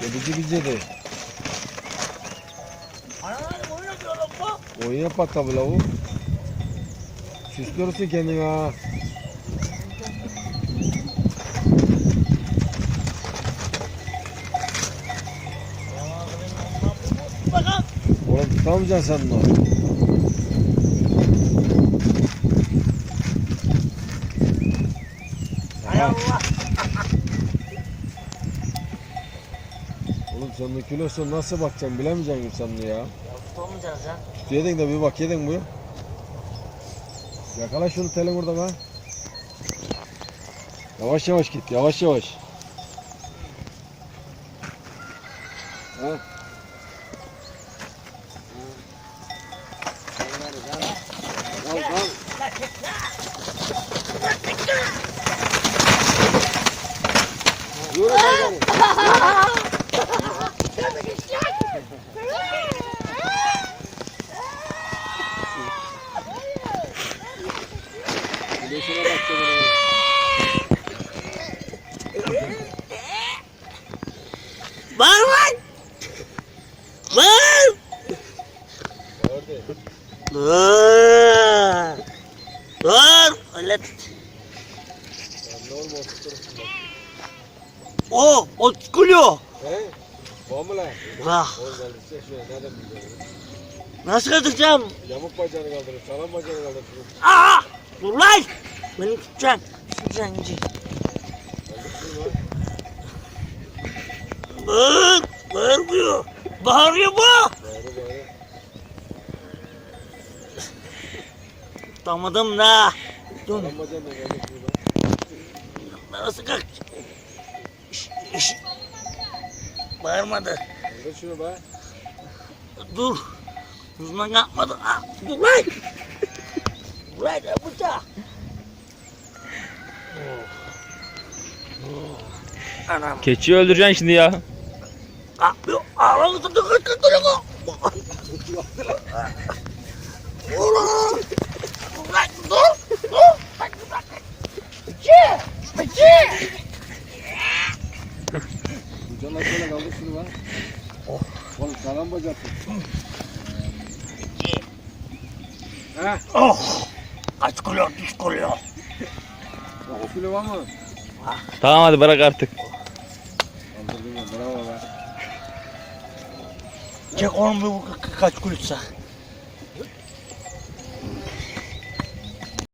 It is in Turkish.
Öbürcü bizde de. Oyun yapmak tabi lavuk. Süslüyorsun kendini ha. Oğlum tutamayacaksın sen bunu. Allah. Sen bu kilosu nasıl bakacaksın bilemeyeceksin sen ya. Ya tutamayacağız ya. Yedin de bir bak yedin bu. Yakala şunu teli burada be. Yavaş yavaş git yavaş yavaş. Ha? Güneşine bak canım. Var lan. Var. Dur. Dur. Öyle tut. O, o çıkılıyor. He? Bu mu lan? Vah. Şöyle? Nasıl kıracağım? Yamuk bacağını kaldırır, sağlam bacağını kaldırır. Aa! Dur lan. Beni tutacaksın. Tutacaksın lan. Bağır. Bağırmıyor. Bağırıyor bu. Doğru doğru. Tutamadım da. Da lan. Nasıl kalk? İş, iş. Şunu be. Dur. Uzman kalkmadı. Ah, dur lan. Dur lan ne Anam. Keçiyi öldüreceksin şimdi ya. Bacağınla şöyle kaldır şunu be. Oh. Oğlum sağlam bacak tut. He? Oh. Kaç kilo düş kilo. Ya o kilo var mı? Tamam hadi bırak artık. Kaldırdın ya bravo be. Çek